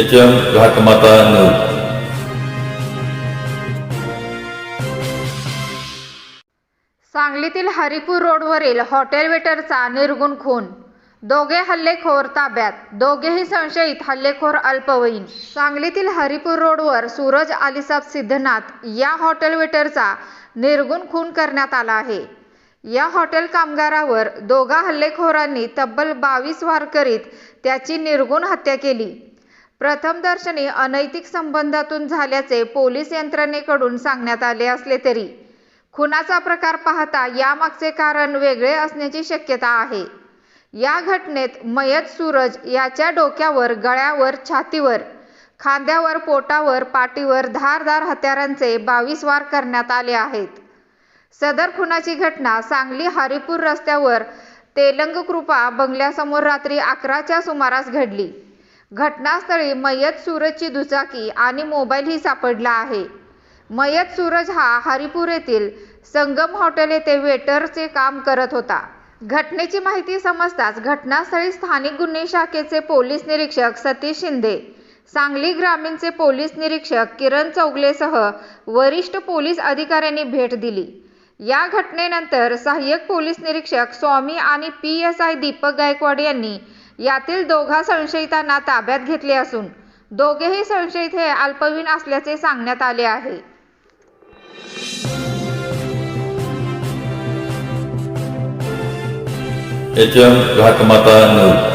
H M Ghatmata news सांगलीतील हरिपूर रोडवरील hotel वेटरचा निर्गुण खून. दोघे हल्लेखोर ताब्यात. दोघेही संशयित हल्लेखोर अल्पवयीन. सांगलीतील हरिपूर रोडवर सूरज आलिसाब सिद्धनाथ या हॉटेल वेटरचा निर्गुण खून करण्यात आला आहे. या हॉटेल कामगारावर दोघा हल्लेखोरांनी तब्बल बावीस वार करीत त्याची निर्गुण हत्या केली. प्रथमदर्शनी अनैतिक संबंधातून झाल्याचे पोलीस यंत्रणेकडून सांगण्यात आले असले तरी खुनाचा प्रकार पाहता यामागचे कारण वेगळे असण्याची शक्यता आहे. या घटनेत मयत सूरज याच्या डोक्यावर गळ्यावर छातीवर खांद्यावर पोटावर पाठीवर धारदार हत्यारांचे बावीस वार करण्यात आले आहेत. सदर खुनाची घटना सांगली हरिपूर रस्त्यावर तेलंग कृपा बंगल्यासमोर रात्री अकराच्या सुमारास घडली. घटनास्थळी मयत सूरजची दुचाकी आणि मोबाईलही सापडला आहे. मयत सूरज हा हरिपूर येथील संगम हॉटेल येथे वेटरचे काम करत होता. घटनेची माहिती समजताच घटनास्थळी स्थानिक गुन्हे शाखेचे पोलीस निरीक्षक सतीश शिंदे सांगली ग्रामीणचे पोलीस निरीक्षक किरण चौगलेसह वरिष्ठ पोलीस अधिकाऱ्यांनी भेट दिली. या घटनेनंतर सहाय्यक पोलीस निरीक्षक स्वामी आणि P S I Deepak Gaikwad यांनी यातील दोघा संशयितांना ताब्यात घेतले असून दोघेही संशयित हे अल्पवीन असल्याचे सांगण्यात आले आहे. H M Ghatmata news.